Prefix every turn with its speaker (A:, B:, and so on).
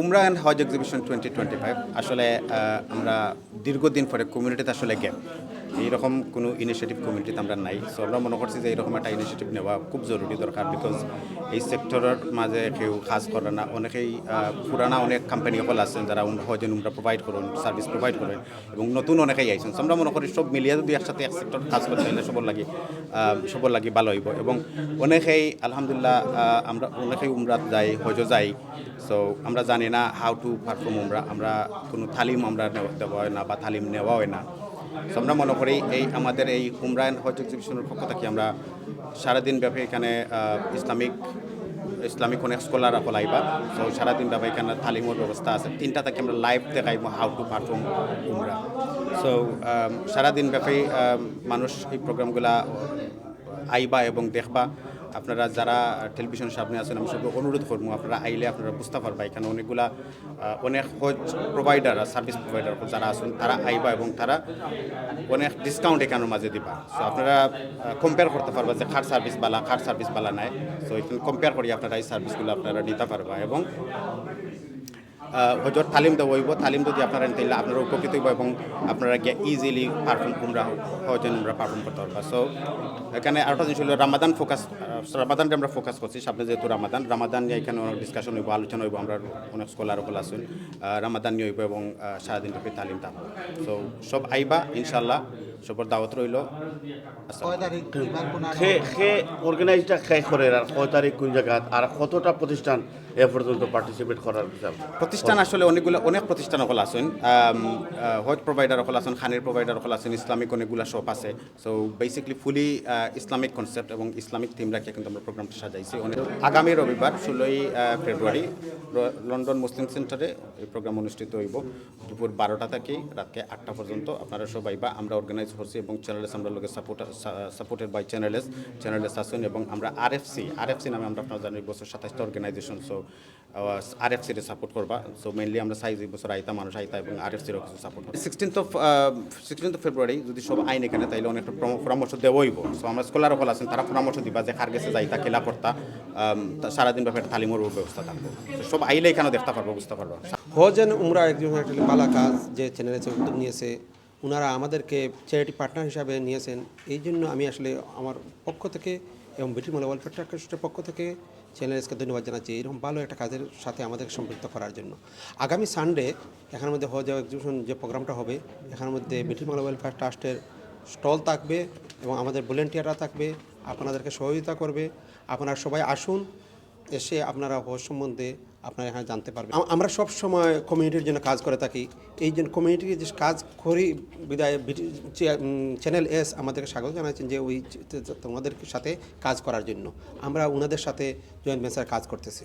A: Umrah and hajj exhibition twenty twenty five আসলে আমরা দীর্ঘদিন পরে কমিউনিটিতে আসলে গ্যাপ এইরকম কোনো ইনিশিয়েটিভ কমিউনিটিতে আমরা নাই। সো আমরা মনে করছি যে এইরকম একটা ইনিশিয়েটিভ নেওয়া খুব জরুরি দরকার বিকজ এই সেক্টরের মাঝে কেউ কাজ করে না। অনেকেই পুরানা অনেক কোম্পানি সকল আছেন যারা হজেন উমরা প্রোভাইড করুন সার্ভিস প্রোভাইড করেন এবং নতুন অনেকেই আইছেন So, আমরা মনে করি সব মিলিয়ে যদি একসাথে এক সেক্টর কাজ করতে হলে সবর লাগি সবর লাগি ভালো হইব। এবং অনেকেই, আলহামদুলিল্লাহ আমরা অনেকেই উমরাত যাই হজ যাই। সো আমরা জানি না হাউ টু পারফর্ম উমরা। আমরা কোনো তালিম আমরা দেওয়া হয় না বা তালিম নেওয়া হয় না। সো আমরা মনে করি এই আমাদের এই উমরায়ন হজ এক্সিবিশনের পক্ষ থেকে আমরা সারাদিন ব্যাপী এখানে ইসলামিক ইসলামিক অনেক স্কলার সকল আইবা সো সারাদিন ব্যাপী এখানে তালিমের ব্যবস্থা আছে। তিনটা থেকে আমরা live দেখাইব how to perform umrah. So সারাদিন ব্যাপী মানুষ এই প্রোগ্রামগুলা আইবা এবং দেখবা। আপনারা যারা টেলিভিশন সামনে আছেন, আমি সব অনুরোধ করব, আপনারা আইলে আপনারা বুঝতে পারবা এখানে অনেকগুলা অনেক হজ প্রোভাইডার সার্ভিস প্রোভাইডার যারা আছেন, তারা আইবা এবং তারা অনেক ডিসকাউন্ট এখানের মাঝে দিবা। সো আপনারা কম্পেয়ার করতে পারবা যে খার সার্ভিস বালা খার সার্ভিস বালা নাই। সো এখানে কম্পেয়ার করি আপনারা এই সার্ভিসগুলো আপনারা নিতে পারবা এবং হজর তালিম দেওয়া হইব তালিম যদি আপনারা নিতে আপনারা উপকৃত হইব এবং আপনারা গিয়ে ইজিলি পারফর্ম তোমরা হজেন আমরা পারফর্ম করতে পারবা। সো এখানে আরেকটা জিনিস হলো রামাদান ফোকাস রামাদানটা আমরা ফোকাস করছি সামনে যেহেতু রামাদান রামাদান নিয়ে এখানে অনেক ডিসকাশন হইব আলোচনা হইব আমরা অনেক স্কলার আছেন আহ, রামাদান নিয়ে হইব এবং সারাদিন ব্যাপী তালিম থাকব সো সব আইবা ইনশাল্লাহ সবর দাওয়াত রইল।
B: কয় তারিখ কিবার কোন
C: সে সে অর্গানাইজটা শেষ করে আর কয় তারিখ কোন জায়গা আর কতটা প্রতিষ্ঠান এ পর্যন্ত পার্টিসিপেট করার
A: প্রতিষ্ঠান আসলে অনেকগুলো অনেক প্রতিষ্ঠান সকল আছেন। হজ প্রোভাইডার সকল আছেন, খানের প্রোভাইডার সকল আছেন, ইসলামিক অনেকগুলো শপ আছে। So basically fully Islamic concept এবং ইসলামিক থিম রাখে কিন্তু আমরা প্রোগ্রামটা সাজাইছি। অনেক আগামী রবিবার, ষোলোই ফেব্রুয়ারি লন্ডন মুসলিম সেন্টারে এই প্রোগ্রাম অনুষ্ঠিত হইব। দুপুর বারোটা থেকে রাতকে আটটা পর্যন্ত। আপনারা সবাই বা আমরা অর্গানাইজ করছি এবং চ্যানেলেস আমরা লোকের support supported by channels channels আসুন এবং আমরা আরএফসি আরএফসি নামে আমরা আপনারা জানি বছর সাতাশটা অর্গানাইজেশন সো আরএফসির সাপোর্ট করবা। সো মেনলি আমরা সাইজ এই বছর আইতা, মানুষ আইতা এবং আরএফসিরও কিছু support sixteenth of sixteenth February যদি সব আইন এখানে, তাইলে অনেকটা পরামর্শ দেওয়া হইব সো আমরা স্কলার সকল আছেন, তারা পরামর্শ দিবা যে খার গেছে যাইতা খেলা করতা সারাদিন ব্যাপারে তালিমের ব্যবস্থা থাকব। সব আইলে এখানে দেখতে পারব, বুঝতে পারব।
D: হজ উমরা একজন একটা কাজ যে চ্যানেলে উদ্যোগ নিয়েছে। ওনারা আমাদেরকে চ্যারিটি পার্টনার হিসাবে নিয়েছেন। এই জন্য আমি আসলে আমার পক্ষ থেকে এবং ব্রিটিশ মহিলা ওয়েলফেয়ার ট্রাস্টের পক্ষ থেকে চ্যানেলসকে ধন্যবাদ জানাচ্ছি। এরকম ভালো একটা কাজের সাথে আমাদেরকে সম্পৃক্ত করার জন্য। আগামী সানডে এখানের মধ্যে হজ এক্সিবিশন যে প্রোগ্রামটা হবে, এখানের মধ্যে ব্রিটিশ মহিলা ওয়েলফেয়ার ট্রাস্টের স্টল থাকবে এবং আমাদের ভলেন্টিয়াররা থাকবে, আপনাদেরকে সহযোগিতা করবে। আপনারা সবাই আসুন, এসে আপনারা হজ সম্বন্ধে আপনারা এখানে জানতে পারবেন। আমরা সব সময় কমিউনিটির জন্য কাজ করে থাকি। এই জন্য কমিউনিটির যে কাজ করি, বিদায় চ্যানেল এস আমাদেরকে স্বাগত জানাচ্ছেন যে, ওই তোমাদের সাথে কাজ করার জন্য। আমরা ওনাদের সাথে জয়েন্ট ভেঞ্চার কাজ করতেছি।